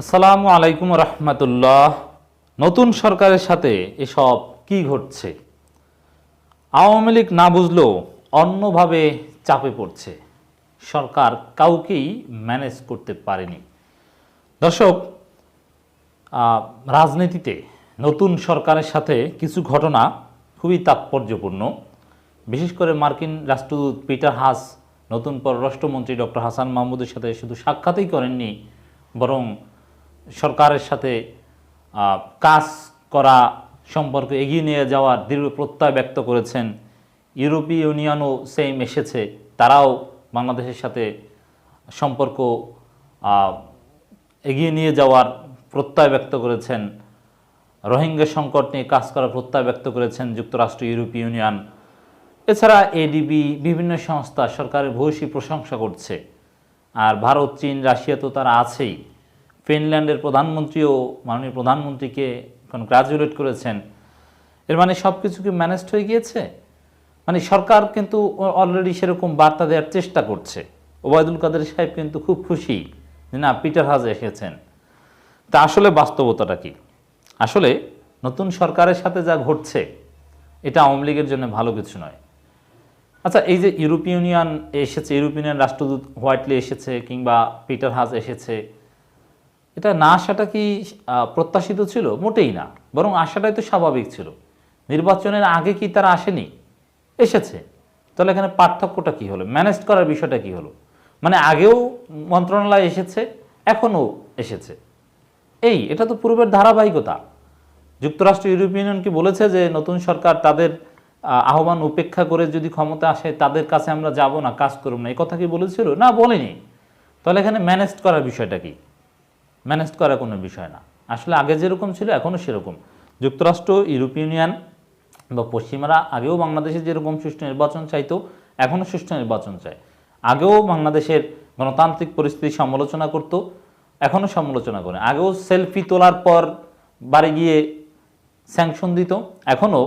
আসসালামু আলাইকুম রহমতুল্লাহ। নতুন সরকারের সাথে এসব কি ঘটছে? আওয়ামী লীগ না বুঝলেও অন্যভাবে চাপে পড়ছে। সরকার কাউকেই ম্যানেজ করতে পারেনি। দর্শক রাজনীতিতে নতুন সরকারের সাথে কিছু ঘটনা খুবই তাৎপর্যপূর্ণ। বিশেষ করে মার্কিন রাষ্ট্রদূত পিটার হাস, নতুন পররাষ্ট্রমন্ত্রী ডক্টর হাসান মাহমুদের সাথে শুধু সাক্ষাতেই করেননি, বরং সরকারের সাথে কাজ করা সম্পর্কে এগিয়ে নিয়ে যাওয়ার দৃঢ় প্রত্যয় ব্যক্ত করেছেন ইউরোপীয় ইউনিয়নও সেম এসেছে। তারাও বাংলাদেশের সাথে সম্পর্ক এগিয়ে নিয়ে যাওয়ার প্রত্যয় ব্যক্ত করেছেন। রোহিঙ্গা সংকট নিয়ে কাজ করার প্রত্যয় ব্যক্ত করেছেন যুক্তরাষ্ট্র, ইউরোপীয় ইউনিয়ন। এছাড়া এডিবি বিভিন্ন সংস্থা সরকারের ভূয়সী প্রশংসা করছে। আর ভারত, চীন, রাশিয়া তো তারা আছেই। ফিনল্যান্ডের প্রধানমন্ত্রীও মাননীয় প্রধানমন্ত্রীকে কনগ্রাচুলেট করেছেন। এর মানে সব কিছু কি ম্যানেজড হয়ে গিয়েছে? মানে সরকার কিন্তু অলরেডি সেরকম বার্তা দেওয়ার চেষ্টা করছে। ওবায়দুল কাদের সাহেব কিন্তু খুব খুশি যে না, পিটার হাজ এসেছেন। তা আসলে বাস্তবতাটা কি? আসলে নতুন সরকারের সাথে যা ঘটছে, এটা আওয়ামী লীগের জন্য ভালো কিছু নয়। আচ্ছা এই যে ইউরোপীয় ইউনিয়ন এসেছে ইউরোপিয়ান রাষ্ট্রদূত হোয়াইটলি এসেছে কিংবা পিটার হাজ এসেছে এটা না আসাটা কি প্রত্যাশিত ছিল? মোটেই না। বরং আসাটাই তো স্বাভাবিক ছিল। নির্বাচনের আগে কি তারা আসেনি? এসেছে। তাহলে এখানে পার্থক্যটা কি হলো? ম্যানেজ করার বিষয়টা কি হলো? মানে আগেও মন্ত্রণালয় এসেছে, এখনও এসেছে। এই, এটা তো পূর্বের ধারাবাহিকতা। যুক্তরাষ্ট্র ইউরোপিয়ান ইউনিয়ন কি বলেছে যে নতুন সরকার তাদের আহ্বান উপেক্ষা করে যদি ক্ষমতা আসে, তাদের কাছে আমরা যাব না, কাজ করব না। এই কথা কি বলেছিল? না, বলেনি। তাহলে এখানে ম্যানেজ করার বিষয়টা কি? ম্যানেজ করা কোনো বিষয় না। আসলে আগে যেরকম ছিল, এখনও সেরকম। যুক্তরাষ্ট্র ইউরোপীয় ইউনিয়ন বা পশ্চিমারা আগেও বাংলাদেশে যেরকম সুষ্ঠু নির্বাচন চাইতো, এখনও সুষ্ঠু নির্বাচন চায়। আগেও বাংলাদেশের গণতান্ত্রিক পরিস্থিতি সমালোচনা করত, এখনও সমালোচনা করে। আগেও সেলফি তোলার পর বাড়ি গিয়ে স্যাংশন দিত, এখনও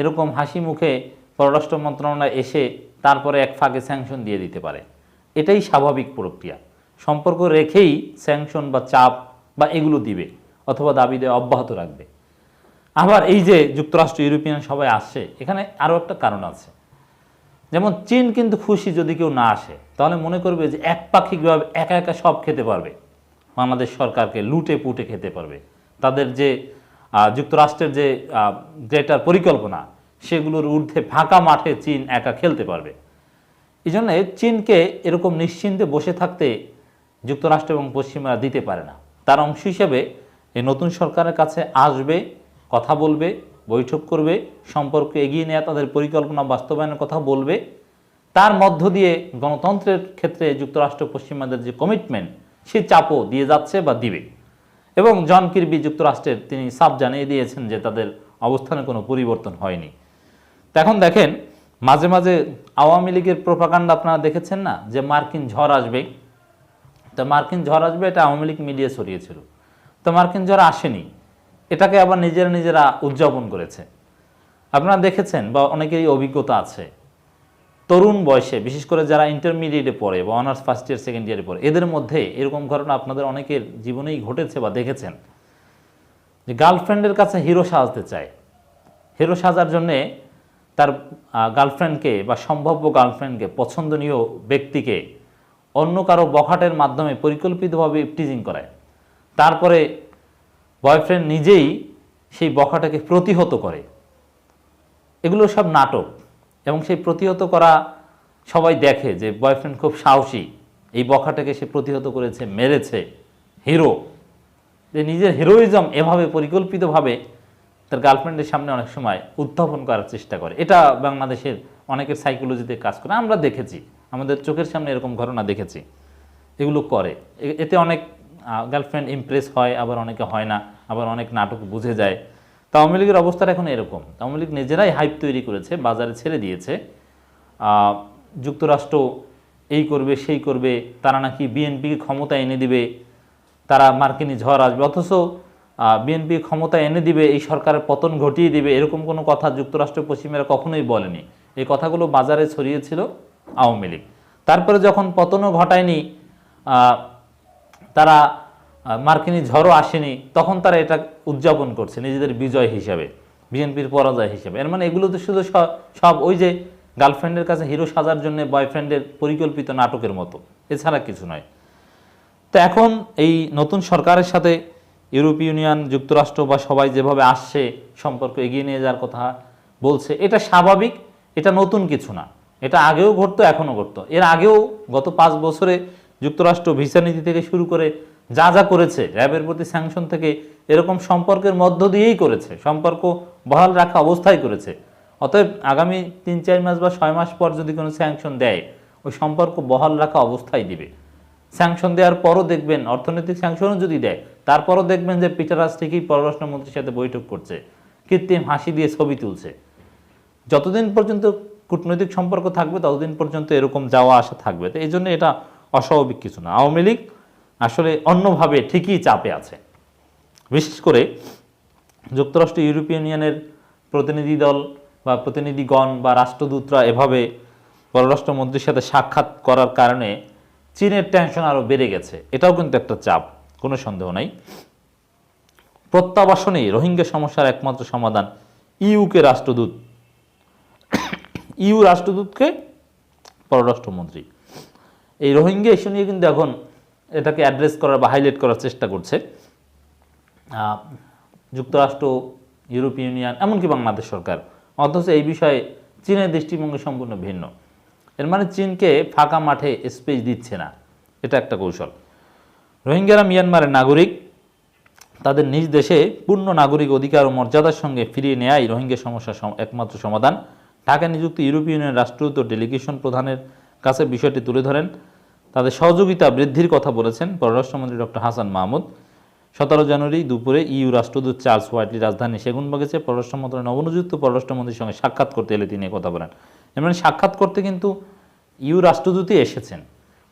এরকম হাসি মুখে পররাষ্ট্র মন্ত্রণালয় এসে তারপরে এক ফাঁকে স্যাংশন দিয়ে দিতে পারে। এটাই স্বাভাবিক প্রক্রিয়া। সম্পর্ক রেখেই স্যাংশন বা চাপ বা এগুলো দিবে অথবা দাবি দেওয়া অব্যাহত রাখবে। আবার এই যে যুক্তরাষ্ট্র, ইউরোপিয়ান সবাই আসছে, এখানে আরও একটা কারণ আছে। যেমন চীন কিন্তু খুশি যদি কেউ না আসে, তাহলে মনে করবে যে একপাক্ষিকভাবে একা একা সব খেতে পারবে। বাংলাদেশ সরকারকে লুটে পুটে খেতে পারবে। তাদের যে যুক্তরাষ্ট্রের যে গ্রেটার পরিকল্পনা, সেগুলোর ঊর্ধ্বে ফাঁকা মাঠে চীন একা খেলতে পারবে। এই জন্যে চীনকে এরকম নিশ্চিন্তে বসে থাকতে যুক্তরাষ্ট্র এবং পশ্চিমারা দিতে পারে না। তার অংশ হিসেবে এই নতুন সরকারের কাছে আসবে, কথা বলবে, বৈঠক করবে, সম্পর্ক এগিয়ে নেওয়া তাদের পরিকল্পনা বাস্তবায়নের কথা বলবে। তার মধ্য দিয়ে গণতন্ত্রের ক্ষেত্রে যুক্তরাষ্ট্র পশ্চিমাদের যে কমিটমেন্ট সে চাপও দিয়ে যাচ্ছে বা দিবে। এবং জন কির্বি যুক্তরাষ্ট্রের তিনি সাফ জানিয়ে দিয়েছেন যে তাদের অবস্থানে কোনো পরিবর্তন হয়নি। এখন দেখেন, মাঝে মাঝে আওয়ামী লীগের প্রোপাকাণ্ডা আপনারা দেখেছেন না? যে মার্কিন ঝড় আসবে তো মার্কিন ঝড় আসবে, এটা আওয়ামী লীগ মিডিয়া ছড়িয়েছিল। তো মার্কিন ঝড় আসেনি। এটাকে আবার নিজেরা নিজেরা উদযাপন করেছে। আপনারা দেখেছেন বা অনেকেরই অভিজ্ঞতা আছে, তরুণ বয়সে, বিশেষ করে যারা ইন্টারমিডিয়েটে পড়ে বা অনার্স ফার্স্ট ইয়ার সেকেন্ড ইয়ারে পড়ে, এদের মধ্যে এরকম ঘটনা আপনাদের অনেকের জীবনেই ঘটেছে বা দেখেছেন। যে গার্লফ্রেন্ডের কাছে হিরো সাজতে চায়। হিরো সাজার জন্যে তার গার্লফ্রেন্ডকে বা সম্ভাব্য গার্লফ্রেন্ডকে, পছন্দনীয় ব্যক্তিকে অন্য কারও বখাটের মাধ্যমে পরিকল্পিতভাবে ইপটিজিং করায়। তারপরে বয়ফ্রেন্ড নিজেই সেই বখাটাকে প্রতিহত করে। এগুলো সব নাটক এবং সেই প্রতিহত করা সবাই দেখে যে বয়ফ্রেন্ড খুব সাহসী। এই বখাটাকে সে প্রতিহত করেছে, মেরেছে হিরো যে নিজের হিরোইজম এভাবে পরিকল্পিতভাবে তার গার্লফ্রেন্ডের সামনে অনেক সময় উত্থাপন করার চেষ্টা করে। এটা বাংলাদেশের অনেকের সাইকোলজিতে কাজ করে। আমরা দেখেছি। আমাদের চোখের সামনে এরকম ঘটনা দেখেছি। এগুলো করে। এতে অনেক গার্লফ্রেন্ড ইমপ্রেস হয়, আবার অনেকে হয় না, আবার অনেক নাটক বুঝে যায়। তা আওয়ামী লীগের অবস্থাটা এখন এরকম। আওয়ামী লীগ নিজেরাই হাইপ তৈরি করেছে, বাজারে ছেড়ে দিয়েছে। যুক্তরাষ্ট্র এই করবে, সেই করবে, তারা নাকি বিএনপিকে ক্ষমতা এনে দিবে, তারা মার্কিনী ঝড় আসবে। অথচ বিএনপি ক্ষমতা এনে দিবে, এই সরকারের পতন ঘটিয়ে দিবে, এরকম কোনো কথা যুক্তরাষ্ট্র পশ্চিমেরা কখনোই বলেনি। এই কথাগুলো বাজারে ছড়িয়েছিল আওয়ামী লীগ। তারপরে যখন পতনও ঘটায়নি তারা মার্কিনী ঝড়ও আসেনি, তখন তারা এটা উদযাপন করছে নিজেদের বিজয় হিসাবে, বিএনপির পরাজয় হিসাবে। এর মানে এগুলো তো শুধু সব ওই যে গার্লফ্রেন্ডের কাছে হিরো সাজার জন্য বয়ফ্রেন্ডের পরিকল্পিত নাটকের মতো, এছাড়া কিছু নয়। তো এখন এই নতুন সরকারের সাথে ইউরোপীয় ইউনিয়ন, যুক্তরাষ্ট্র বা সবাই যেভাবে আসছে, সম্পর্ক এগিয়ে নিয়ে যাওয়ার কথা বলছে, এটা স্বাভাবিক, এটা নতুন কিছু না। এটা আগেও ঘটতো, এখনও ঘটতো। এর আগেও গত পাঁচ বছরে যুক্তরাষ্ট্র ভিসা নীতি থেকে শুরু করে যা যা করেছে, র্যাবের প্রতি স্যাংশন থেকে এরকম সম্পর্কের মধ্য দিয়েই করেছে, সম্পর্ক বহাল রাখা অবস্থায় করেছে। অতএব আগামী তিন, চার মাস বা ছয় মাস পর যদি কোনো স্যাংশন দেয়, ওই সম্পর্ক বহাল রাখা অবস্থায় দিবে। স্যাংশন দেওয়ার পরও দেখবেন, অর্থনৈতিক স্যাংশনও যদি দেয়, তারপরও দেখবেন যে পিটারাস ঠিকই পররাষ্ট্রমন্ত্রীর সাথে বৈঠক করছে, কৃত্রিম হাসি দিয়ে ছবি তুলছে। যতদিন পর্যন্ত কূটনৈতিক সম্পর্ক থাকবে, ততদিন পর্যন্ত এরকম যাওয়া আসা থাকবে। তো এই জন্য এটা অস্বাভাবিক কিছু না। আওয়ামী লীগ আসলে অন্যভাবে ঠিকই চাপে আছে। বিশেষ করে যুক্তরাষ্ট্র ইউরোপীয় ইউনিয়নের প্রতিনিধি দল বা প্রতিনিধিগণ বা রাষ্ট্রদূতরা এভাবে পররাষ্ট্রমন্ত্রীর সাথে সাক্ষাৎ করার কারণে চীনের টেনশন আরও বেড়ে গেছে। এটাও কিন্তু একটা চাপ, কোনো সন্দেহ নাই। প্রত্যাবাসনেই রোহিঙ্গা সমস্যার একমাত্র সমাধান ইউকে রাষ্ট্রদূত ইউ রাষ্ট্রদূতকে পররাষ্ট্রমন্ত্রী। এই রোহিঙ্গা ইস্যু নিয়ে কিন্তু এখন এটাকে অ্যাড্রেস করার বা হাইলাইট করার চেষ্টা করছে। যুক্তরাষ্ট্র, ইউরোপীয় ইউনিয়ন, এমনকি বাংলাদেশ সরকার। অথচ এই বিষয়ে চীনের দৃষ্টিভঙ্গি সম্পূর্ণ ভিন্ন। এর মানে চীনকে ফাঁকা মাঠে স্পেস দিচ্ছে না। এটা একটা কৌশল। রোহিঙ্গারা মিয়ানমারের নাগরিক। তাদের নিজ দেশে পূর্ণ নাগরিক অধিকার ও মর্যাদার সঙ্গে ফিরিয়ে নেয়াই রোহিঙ্গা সমস্যার একমাত্র সমাধান। ঢাকায় নিযুক্ত ইউরোপীয় ইউনিয়নের রাষ্ট্রদূত ডেলিগেশন প্রধানের কাছে বিষয়টি তুলে ধরেন। তাদের সহযোগিতা বৃদ্ধির কথা বলেছেন পররাষ্ট্রমন্ত্রী ডক্টর হাসান মাহমুদ। সতেরো জানুয়ারি দুপুরে ইউ রাষ্ট্রদূত চার্লস হোয়াইটলি রাজধানী সেগুনবাগিচে পররাষ্ট্র মন্ত্রণালয়ের নবনিযুক্ত পররাষ্ট্রমন্ত্রীর সঙ্গে সাক্ষাৎ করতে এলে তিনি কথা বলেন। এর মানে সাক্ষাৎ করতে কিন্তু ইউ রাষ্ট্রদূতই এসেছেন।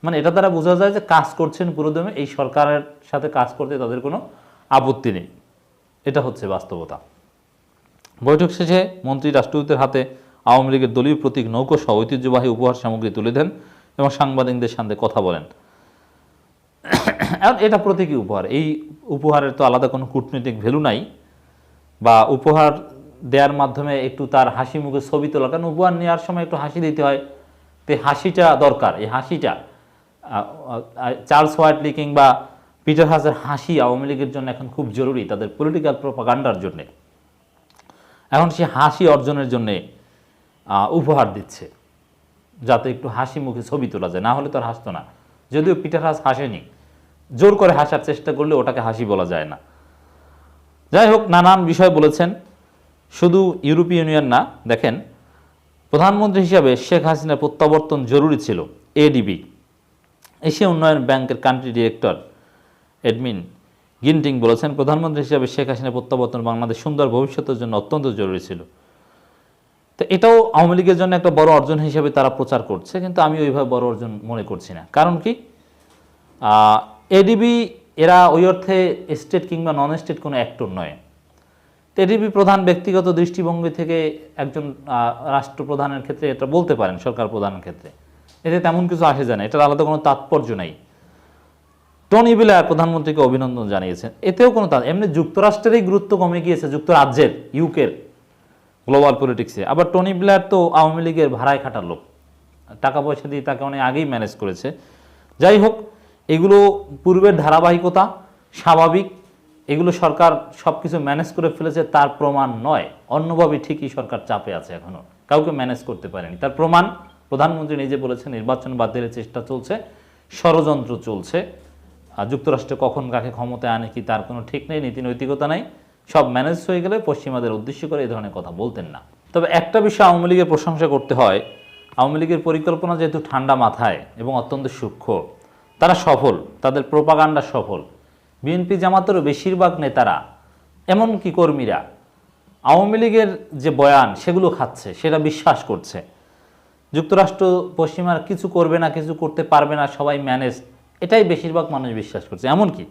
মানে এটা দ্বারা বোঝা যায় যে কাজ করছেন পুরোদমে, এই সরকারের সাথে কাজ করতে তাদের কোনো আপত্তি নেই। এটা হচ্ছে বাস্তবতা। বৈঠক শেষে মন্ত্রী রাষ্ট্রদূতের হাতে আওয়ামী লীগের দলীয় প্রতীক নৌকো সহ ঐতিহ্যবাহী উপহার সামগ্রী তুলে দেন এবং সাংবাদিকদের সাথে কথা বলেন। এটা প্রতীকী উপহার। এই উপহারের তো আলাদা কোনো কূটনৈতিক ভ্যালু নাই বা উপহার দেওয়ার মাধ্যমে একটু তার হাসি মুখে ছবি তোলা কারণ উপহার নেওয়ার সময় একটু হাসি দিতে হয়। তো হাসিটা দরকার। এই হাসিটা চার্লস হোয়াইটলি কিংবা পিটার হাসের হাসি আওয়ামী লীগের জন্য এখন খুব জরুরি তাদের পলিটিক্যাল প্রপাগান্ডার জন্যে। এখন সে হাসি অর্জনের জন্যে উপহার দিচ্ছে। যাতে একটু হাসি মুখে ছবি তোলা যায়, না হলে তো আর হাসতো না। যদিও পিটার হাস হাসেনি, জোর করে হাসার চেষ্টা করলে ওটাকে হাসি বলা যায় না। যাই হোক, নানান বিষয় বলেছেন। শুধু ইউরোপীয় ইউনিয়ন না, দেখেন, প্রধানমন্ত্রী হিসাবে শেখ হাসিনার প্রত্যাবর্তন জরুরি ছিল, এডিবি। এশিয়া উন্নয়ন ব্যাংকের কান্ট্রি ডিরেক্টর এডমিন গিনটিং বলেছেন, প্রধানমন্ত্রী হিসাবে শেখ হাসিনার প্রত্যাবর্তন বাংলাদেশ সুন্দর ভবিষ্যতের জন্য অত্যন্ত জরুরি ছিল। তো এটাও আওয়ামী লীগের জন্য একটা বড় অর্জন হিসেবে তারা প্রচার করছে, কিন্তু আমি ওইভাবে বড় অর্জন মনে করছি না। কারণ কি? এডিবি এরা ওই অর্থে স্টেট কিংবা নন স্টেট কোনো অ্যাক্টর নয়। এডিবি প্রধান ব্যক্তিগত দৃষ্টিভঙ্গি থেকে একজন রাষ্ট্রপ্রধানের ক্ষেত্রে এটা বলতে পারেন, সরকার প্রধানের ক্ষেত্রে। এতে তেমন কিছু আসে যায় না, এটার আলাদা কোনো তাৎপর্য নাই। টনি বিলার প্রধানমন্ত্রীকে অভিনন্দন জানিয়েছেন। এতেও কোনো এমনি যুক্তরাষ্ট্রেরই গুরুত্ব কমে গিয়েছে, যুক্তরাজ্যের ইউকের গ্লোবাল পলিটিক্সে আবার টনি ব্লেয়ার তো আওয়ামী লীগের ভাড়ায় খাটার লোক। টাকা পয়সা দিয়ে তাকে অনেক আগেই ম্যানেজ করেছে। যাই হোক, এগুলো পূর্বের ধারাবাহিকতা, স্বাভাবিক। এগুলো সরকার সব কিছু ম্যানেজ করে ফেলেছে, তার প্রমাণ নয়। অন্যভাবে ঠিকই সরকার চাপে আছে এখনও। কাউকে ম্যানেজ করতে পারেনি। তার প্রমাণ প্রধানমন্ত্রী নিজে বলেছে নির্বাচন বাতিলের চেষ্টা চলছে, ষড়যন্ত্র চলছে। আর যুক্তরাষ্ট্রে কখন কাকে ক্ষমতায় আনে কি তার কোনো ঠিক নেই নীতি নৈতিকতা নাই। সব ম্যানেজ হয়ে গেলে পশ্চিমাদের উদ্দেশ্য করে এই ধরনের কথা বলতেন না। তবে একটা বিষয় আওয়ামী লীগের প্রশংসা করতে হয়, আওয়ামী লীগের পরিকল্পনা যেহেতু ঠান্ডা মাথায় এবং অত্যন্ত সূক্ষ্ম, তারা সফল, তাদের প্রোপাগান্ডা সফল। বিএনপি জামাতেরও বেশিরভাগ নেতারা, এমনকি কর্মীরা আওয়ামী লীগের যে বয়ান, সেগুলো খাচ্ছে, সেটা বিশ্বাস করছে। যুক্তরাষ্ট্র পশ্চিমার কিছু করবে না, কিছু করতে পারবে না, সবাই ম্যানেজ এটাই বেশিরভাগ মানুষ বিশ্বাস করছে। এমনকি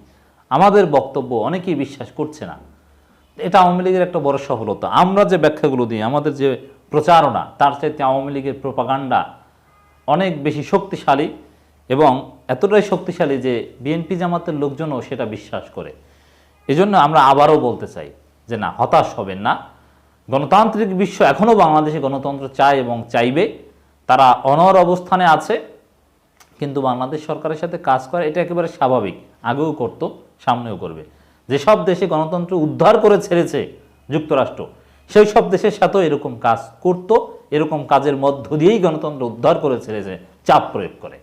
আমাদের বক্তব্য অনেকেই বিশ্বাস করছে না। এটা আওয়ামী লীগের একটা বড় সফলতা। আমরা যে ব্যাখ্যাগুলো দিই, আমাদের যে প্রচারণা, তার চাইতে আওয়ামী লীগের প্রোপাগান্ডা অনেক বেশি শক্তিশালী এবং এতটাই শক্তিশালী যে বিএনপি জামাতের লোকজনও সেটা বিশ্বাস করে। এজন্য আমরা আবারও বলতে চাই যে না, হতাশ হবেন না। গণতান্ত্রিক বিশ্ব এখনও বাংলাদেশে গণতন্ত্র চায় এবং চাইবে। তারা অনর অবস্থানে আছে, কিন্তু বাংলাদেশ সরকারের সাথে কাজ করে এটা একেবারে স্বাভাবিক। আগেও করত, সামনেও করবে। যেসব দেশে গণতন্ত্র উদ্ধার করে ছেড়েছে যুক্তরাষ্ট্র, সেই সব দেশের সাথেও এরকম কাজ করত, এরকম কাজের মধ্য দিয়েই গণতন্ত্র উদ্ধার করে ছেড়েছে, চাপ প্রয়োগ করে।